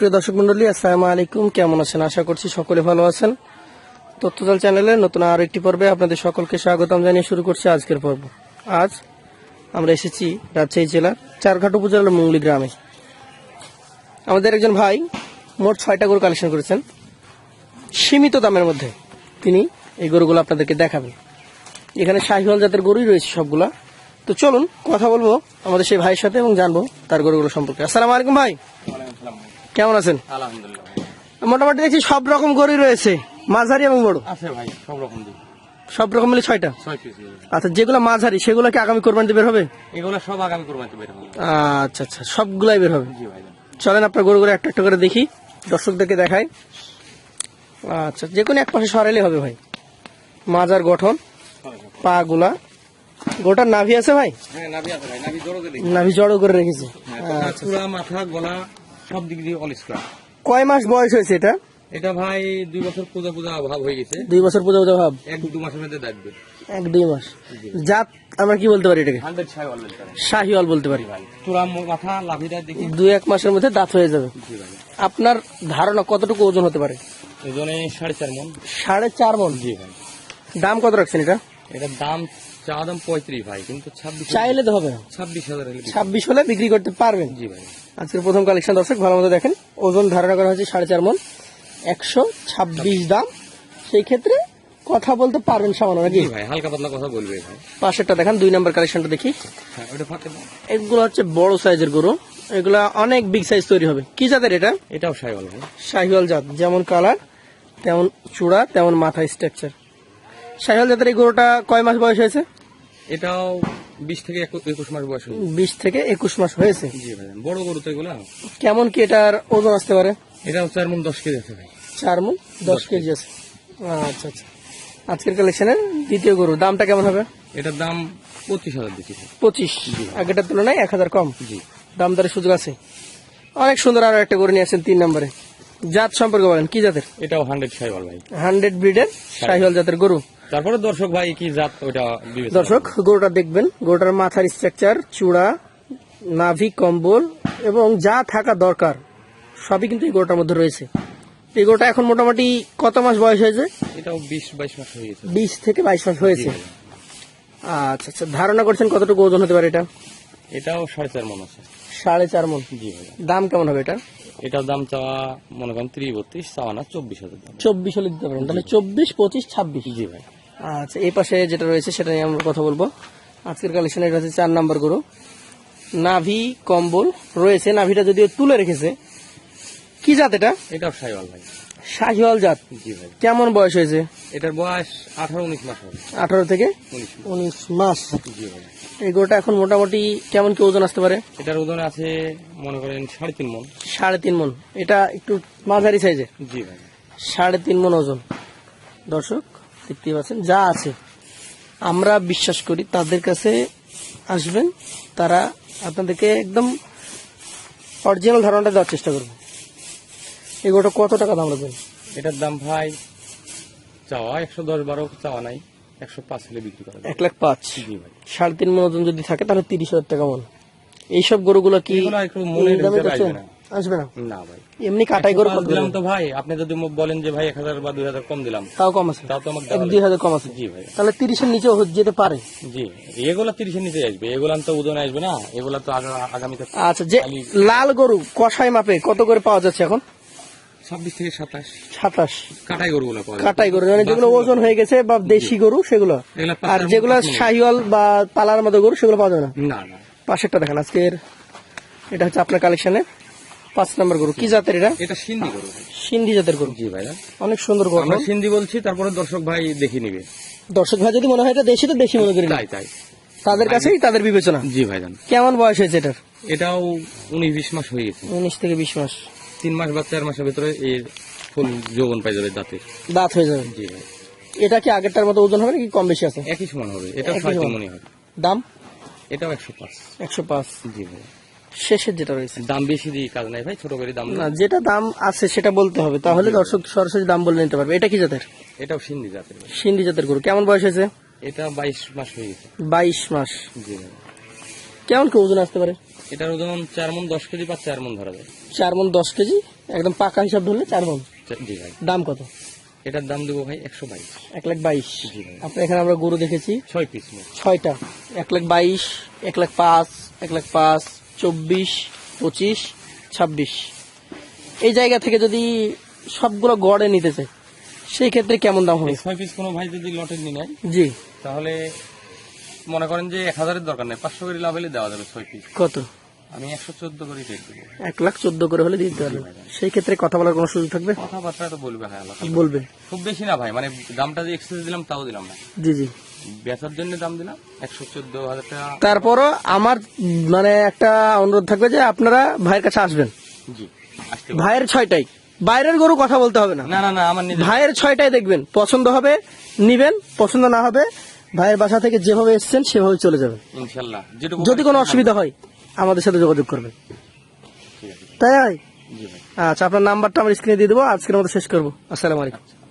প্রিয় দর্শক মন্ডলী, আসসালামু আলাইকুম। কেমন আছেন? আশা করছি সকলে ভালো আছেন। তথ্যদল চ্যানেলে নতুন আরও একটি পর্বে আপনাদের সকলকে স্বাগতম জানিয়ে শুরু করছি আজকের পর্ব। আজ আমরা এসেছি রাজশাহী জেলার চারঘাট উপজেলার মুঙ্গলি গ্রামে। আমাদের একজন ভাই মোট ছয়টা গরু কালেকশন করেছেন। সীমিত দামের মধ্যে তিনি এই গরুগুলো আপনাদেরকে দেখাবেন। এখানে শাহিওয়াল জাতের গরুই রয়েছে সবগুলা। তো চলুন কথা বলব আমাদের সেই ভাইয়ের সাথে এবং জানব তার গরুগুলো সম্পর্কে। আসসালামু আলাইকুম ভাই। কেমন আছেন? আলহামদুলিল্লাহ। মোটামুটি দেখছি সব রকম গরুই রয়েছে মাঝারি এবং বড়? আছে ভাই সব রকম সব রকম মিলে ছয়টা? আচ্ছা যেগুলো মাঝারি সেগুলো কি আগামী কোরবানিতে বের হবে? এগুলো সব আগামী কোরবানিতে বের হবে। আচ্ছা আচ্ছা সবগুলাই বের হবে। জি ভাই চলেন আপনার গরুগুলো একটা একটা করে দেখি দর্শকদেরকে দেখাই। আচ্ছা যে কোনো এক পাশে সরাইলে হবে ভাই। মাজার গঠন পা গুলা। গোটার নাভি আছে ভাই? হ্যাঁ নাভি আছে ভাই নাভি জড়ো করে রেখেছে। আচ্ছা মাথা গলা। সব দিক দিয়ে অলিস্কার কয় মাস বয়স হয়েছে এটা? এটা ভাই দুই বছর পূজা পূজা অভাব হয়ে গেছে। দুই বছর পূজা পূজা অভাব? এক দু মাসের মধ্যে দেখবে এক দুই মাস। জাত আমরা কি বলতে পারি এটাকে? শাহিওয়াল বলতে পারি। ভাই। চূড়া মাথা লাভিটা দেখি। দুই এক মাসের মধ্যে দাঁত হয়ে যাবে। আপনার ধারণা কতটুকু ওজন হতে পারে? জন্য সাড়ে চার মন। সাড়ে চার মন? জি ভাই। দাম কত রাখছেন এটা? এটার দাম চা দাম পঁয়ত্রিশ ভাই কিন্তু ছাব্বিশ চাইলে তো হবে ছাব্বিশ হাজার ছাব্বিশ হলে বিক্রি করতে পারবেন। জি ভাই। আজকের প্রথম কালেকশন দর্শক ভালো মতো দেখেন ওজন ধারণা করা হয়েছে সাড়ে চার মন একশো ছাব্বিশ দাম। সেই ক্ষেত্রে কথা বলতে পারবেন সামান্য নাকি? ভাই হালকা পাতলা কথা বলবে পাশেরটা দেখেন দুই নম্বর কালেকশনটা দেখি। হ্যাঁ। এগুলো হচ্ছে বড় সাইজের গরু। এগুলা অনেক বিগ সাইজ তৈরি হবে। কি জাতের এটা? এটাও ভাই। শাহিওয়াল জাত যেমন কালার তেমন চূড়া তেমন মাথা স্ট্রাকচার শাহিওয়াল জাতের এই গরুটা কয় মাস বয়স হয়েছে? এটাও বিশ থেকে একু- একুশ মাস বয়স হয়েছে। বিশ থেকে একুশ মাস হয়েছে? জি ভাই বড় গরু তো এগুলা। কেমন কি এটার ওজন আসতে পারে? এটাও চার মন দশ কেজি আছে ভাই। চার মন দশ কেজি আছে। আচ্ছা আচ্ছা। আজকের কালেকশনের দ্বিতীয় গরু দামটা কেমন হবে? এটার দাম পঁচিশ হাজার দিচ্ছি পঁচিশ। আগেটার তুলনায় এক হাজার কম। জি। দাম দরের সুযোগ আছে। অনেক সুন্দর আরও একটা গরু নিয়ে আসছেন তিন নম্বরে। জাত সম্পর্কে বলেন কি জাতের? এটাও হান্ড্রেড সাইওয়াল ভাই। হান্ড্রেড ব্রিডের শাহিওয়াল জাতের গরু। তারপরে দর্শক ভাই কি জাত ওটা দর্শক গরুটা দেখবেন। গরুটার মাথার স্ট্রাকচার চূড়া নাভি কম্বল এবং যা থাকা দরকার সবই কিন্তু এই গরুটার মধ্যে রয়েছে। এই গরুটা এখন মোটামুটি কত মাস বয়স হয়েছে? এটাও বিশ বাইশ মাস হয়ে গেছে। বিশ থেকে বাইশ মাস হয়েছে। আচ্ছা আচ্ছা ধারণা করছেন কতটুকু ওজন হতে পারে এটা? এটাও সাড়ে চার মন আছে। সাড়ে চার মন। জি দাম কেমন হবে এটা এটার দাম চাওয়া মনে করেন ত্রিশ বত্রিশ চাওয়া না চব্বিশ হাজার চব্বিশ হলে দিতে পারেন তাহলে চব্বিশ পঁচিশ ছাব্বিশ। জি ভাই আচ্ছা এই পাশে যেটা রয়েছে সেটা নিয়ে আমরা কথা বলব। আজকের কালেকশন এটা হচ্ছে চার নাম্বার গরু। নাভি কম্বল রয়েছে। নাভিটা যদিও তুলে রেখেছে কি জাত এটা? এটা সাইওয়াল ভাই। শাহিওয়াল জাত? জি ভাই। কেমন বয়স হয়েছে? এটার বয়স আঠারো উনিশ মাস হবে। আঠারো থেকে উনিশ মাস। জি ভাই। এই গরুটা এখন মোটামুটি কেমন কি ওজন আসতে পারে? এটার ওজন আছে মনে করেন সাড়ে তিন মন। সাড়ে তিন মন। এটা একটু মাঝারি সাইজে জি ভাই। সাড়ে তিন মন ওজন। দর্শক দেখতেই পাচ্ছেন যা আছে। আমরা বিশ্বাস করি তাদের কাছে আসবেন তারা আপনাদেরকে একদম অরিজিনাল ধারণাটা দেওয়ার চেষ্টা করবে। এগুলোটা কত টাকা দাম রাখবেন? এটার দাম ভাই চাওয়া একশো দশ বারো চাওয়া নাই একশো পাঁচ হলে বিক্রি করা এক লাখ পাঁচ। সাড়ে তিন মন যদি থাকে তাহলে তিরিশ হাজার টাকা মন। এইসব গরুগুলো কি এই দামে? আসবে না। না ভাই। এমনি কাটাই গরু পাঁচ দিলাম তো ভাই আপনি যদি বলেন যে ভাই এক হাজার বা দুই হাজার কম দিলাম তাও কম আছে। তাও তো আমাকে দুই হাজার কম আছে। জি ভাই। তাহলে তিরিশের নিচেও যেতে পারে। জি এগুলা তিরিশের নিচে আসবে এগুলা তো ওজনে আসবে না এগুলা তো আগামীতে আচ্ছা যে লাল গরু কষাই মাপে কত করে পাওয়া যাচ্ছে এখন? ছাব্বিশ থেকে সাতাশ। সাতাশ। কাটাই পাওয়া কাটাই গরু মানে যেগুলো ওজন হয়ে গেছে বা দেশি গরু সেগুলো। আর যেগুলো শাহিওয়াল বা পালার মতো গরু সেগুলো পাওয়া যাবে না? না না। পাশেরটা দেখেন আজকের এটা হচ্ছে আপনার কালেকশনে পাঁচ নম্বর গরু। কি জাতের এটা? এটা সিন্ধি গরু সিন্ধি জাতের গরু। জি ভাই অনেক সুন্দর গরু। আমরা সিন্ধি বলছি তারপরে দর্শক ভাই দেখে নিবে। দর্শক ভাই যদি মনে হয় এটা দেশি তো দেশি মনে করি। তাই তাই। তাদের কাছেই তাদের বিবেচনা। জি ভাইজান। কেমন বয়স হয়েছে এটার? এটাও উনিশ বিশ মাস হয়ে গেছে। উনিশ থেকে বিশ মাস। তিন মাস বা চার মাসের ভিতরে এর ফুল যৌবন পাই যাবে দাঁতের। দাঁত হয়ে যাবে। জি ভাই। এটা কি আগেরটার মতো ওজন হবে নাকি কম বেশি আছে? একই সমান হবে। এটা। মনে হবে দাম? এটাও একশো পাঁচ। একশো পাঁচ। জি ভাই। শেষের যেটা রয়েছে। দাম বেশি দিয়ে কাজ নাই ভাই ছোট করে দাম না যেটা দাম আছে সেটা বলতে হবে। তাহলে দর্শক সরাসরি দাম বলে নিতে পারবে। এটা কি জাতের? এটাও সিন্ধি জাতের সিন্ধি জাতের গরু। কেমন বয়স হয়েছে? এটা বাইশ মাস হয়ে গেছে। বাইশ মাস। জি কেমন কি ওজন আসতে পারে? এটার ওজন চার মন দশ কেজি বা চার মন ধরা যায়। চার মন দশ কেজি? একদম পাকা হিসাব ধরলে চার মন। জি ভাই। দাম কত? এটার দাম দেবো ভাই একশো বাইশ। এক লাখ বাইশ। আপনার এখানে আমরা গরু দেখেছি। ছয় পিস ছয়টা। এক লাখ বাইশ এক লাখ পাঁচ এক লাখ পাঁচ চব্বিশ পঁচিশ ছাব্বিশ। এই জায়গা থেকে যদি সবগুলো গড়ে নিতে চাই সেই ক্ষেত্রে কেমন দাম হবে? ছয় পিস কোনো ভাই যদি লটে নিয়ে নেয় জি। তাহলে মনে করেন যে এক হাজারের দরকার নেই পাঁচশো করে লাভ হলে দেওয়া যাবে ছয় পিস। কত? আমি একশো চোদ্দ করে রেট দেবো। এক লাখ চোদ্দ করে হলে দিতে পারবেন। সেই ক্ষেত্রে কথা বলার কোনো সুযোগ থাকবে? কথাবার্তা তো বলবে হ্যাঁ আলাদা। খুব বেশি না ভাই মানে দামটা যে এক্সেস দিলাম তাও দিলাম না। জি জি। বেচার জন্য দাম দিলাম একশো চোদ্দ হাজার টাকা। তারপরও আমার মানে একটা অনুরোধ থাকবে যে আপনারা ভাইয়ের কাছে আসবেন। জি আসতে ভাইয়ের ছয়টাই বাইরের গরু কথা বলতে হবে না। না না না আমার ভাইয়ের ছয়টাই দেখবেন পছন্দ হবে নিবেন পছন্দ না হবে ভাইয়ের বাসা থেকে যেভাবে এসছেন সেভাবে চলে যাবেন। ইনশাল্লাহ যদি কোনো অসুবিধা হয়। আমাদের সাথে যোগাযোগ করবেন। তাই? আচ্ছা আপনার নাম্বারটা আমার স্ক্রিনে দিয়ে দেবো। আজকের মতো শেষ করব। আসসালামু আলাইকুম।